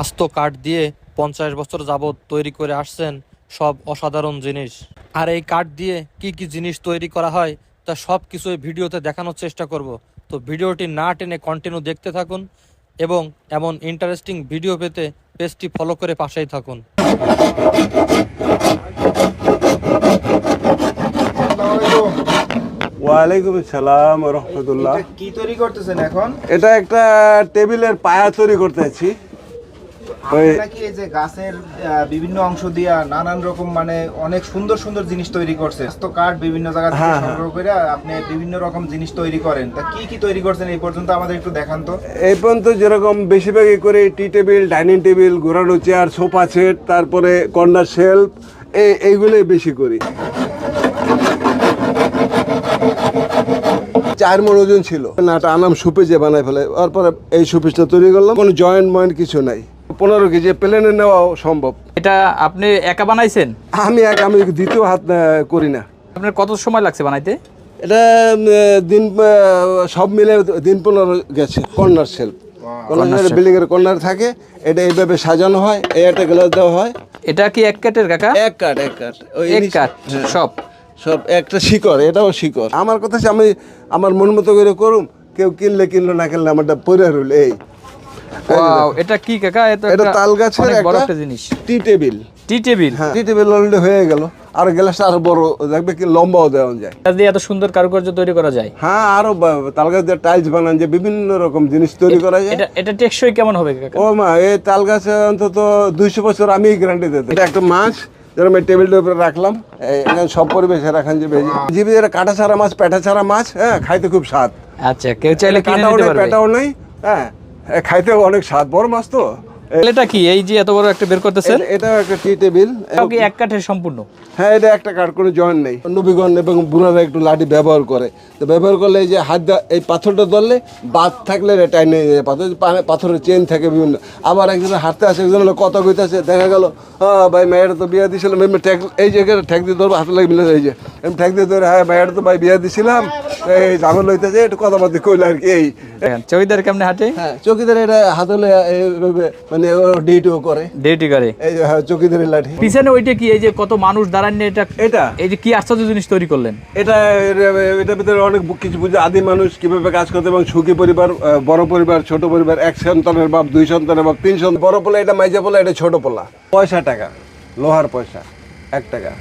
আস্ত কাঠ দিয়ে পঞ্চাশ বছর যাবৎ তৈরি করে আসছেন সব অসাধারণ জিনিস। আর এই কাঠ দিয়ে কি কি জিনিস তৈরি করা হয় তা সব কিছু এই ভিডিওতে দেখানোর চেষ্টা করব। তো ভিডিওটি না টেনে কন্টিনিউ দেখতে থাকুন এবং এমন ইন্টারেস্টিং ভিডিও পেতে পেজটি ফলো করে পাশেই থাকুন। ওয়ালাইকুম আসসালাম রহমতুল্লাহ। কি তৈরি করতেছেন এখন? এটা একটা টেবিলের পায়া তৈরি করতেছি ওই কি এই যে গাছের আহ, বিভিন্ন অংশ দিয়া নানান রকম মানে অনেক সুন্দর সুন্দর জিনিস তৈরি করছে? তো কাঠ বিভিন্ন জায়গা থেকে হ্যাঁ, হ্যাঁ। সংগ্রহ করে আপনি বিভিন্ন রকম জিনিস তৈরি করেন। তা কি কি তৈরি করছেন এই পর্যন্ত আমাদের একটু দেখান তো। এই পর্যন্ত যেরকম বেশিরভাগই করে টি টেবিল ডাইনিং টেবিল ঘোরানো চেয়ার সোফা সেট তারপরে কর্নার শেলফ এই এইগুলোই বেশি করি। চার মন ওজন ছিল। নাটা আনাম সুপেজে বানাই ফেলে তারপরে এই সুপেজটা তৈরি করলাম। কোনো জয়েন্ট ময়েন্ট কিছু নাই। পনেরো কেজি প্লেনে নেওয়াও সম্ভব। এটা আপনি একা বানাইছেন? আমি এক আমি দ্বিতীয় হাত করি না। আপনার কত সময় লাগছে বানাইতে? এটা দিন সব মিলে দিন পনেরো গেছে কর্নার শেলফ কর্নার বিল্ডিং এর কর্নার থাকে এটা এইভাবে সাজানো হয় এই একটা গ্লাস দেওয়া হয়। এটা কি এক কাটের কাকা? এক কাঠ এক কাঠ। ওই এক কাঠ হ্যাঁ, সব। সব একটা শিকড় এটাও শিকড়। আমার কথা আমি আমার মন মতো করে করুম কেউ কিনলে কিনলো না কিনলে আমারটা পরে রইল এই। ওয়াও এটা কি কাকা? এটা এটা তাল গাছের একটা জিনিস। Tea table. Tea table? হ্যাঁ টি টেবিল অলরেডি হয়ে গেল। আর গ্লাসটা আরও বড় দেখবে কি লম্বাও দেওয়া যায়। এটা দিয়ে এত সুন্দর কারুকার্য তৈরি করা যায়? হ্যাঁ আরও তাল গাছ দিয়ে টাইলস বানান যে বিভিন্ন রকম জিনিস তৈরি করা যায়। এটা এটা টেকসই কেমন হবে কাকা? ও মা এই তাল গাছে অন্তত দুইশো বছর আমি গ্যারান্টি দিতে এটা একটা মাছ যেরকম এই টেবিলটার উপরে রাখলাম। এখানে সব পরিবেশে রাখান যে জিবি এটা কাটা ছাড়া মাছ পেটা ছাড়া মাছ হ্যাঁ খাইতে খুব স্বাদ। আচ্ছা কেউ চাইলে কিনে কাটাও নেই পেটাও নেই হ্যাঁ। খাইতে অনেক স্বাদ। বড় মাছ তো। এটা কি? এই যে এত বড় একটা বের করতেছেন? এটা- এটাও একটা টি টেবিল কি এক কাঠের সম্পূর্ণ? হ্যাঁ এটা একটা কাঠ কোনো জয়েন্ট নেই। নবীগণ এবং বুড়ারা একটু লাঠি ব্যবহার করে। তো ব্যবহার করলে এই যে হাত দা- এই পাথরটা ধরলে বাদ থাকলে এটা নিয়ে যায়। পাথর পা- পাথরের চেন থাকে বিভিন্ন। আবার একজন হাঁটতে আসে একজন হলো কথা কইতেছে দেখা গেল হ্যাঁ ভাই মেয়েটা তো বিয়ে দিয়েছিলাম এই জায়গায় ঠেক দিয়ে ধরবো হাতে লাগে মিলে এই যে। আমি ঠেক দিয়ে ধরে হ্যাঁ মেয়েটা তো ভাই বিয়ে দিয়েছিলাম এই ঝামেলা হইতেছে একটু কথা বার্তা কইলে আর কি এই। দেখেন চৌকিদার কেমনে হাঁটে? হ্যাঁ চৌকিদার এটা হাতে হলে এইভাবে মানে ডিউটিও করে। ডিউটি করে। এই হ্যাঁ চৌকিদারের লাঠি। পিছনে ওইটা কি এই যে কত মানুষ দাঁড়ান নিয়ে এটা এটা। এই যে কি আশ্চর্য জিনিস তৈরি করলেন? এটা এর- এটার ভিতরে অনেক কিছু বুঝে আদি মানুষ কীভাবে কাজ করতে এবং সুখী পরিবার বড় পরিবার ছোট পরিবার এক সন্তানের বাপ দুই সন্তানের বাপ তিন সন্তান বড় পোলা এটা মাইজা পোলা এটা ছোট পোলা। পয়সা টাকা লোহার পয়সা এক টাকা।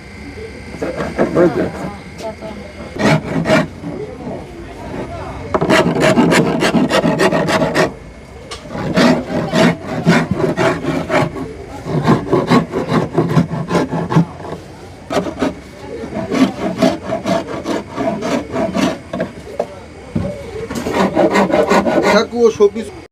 大哥，收皮。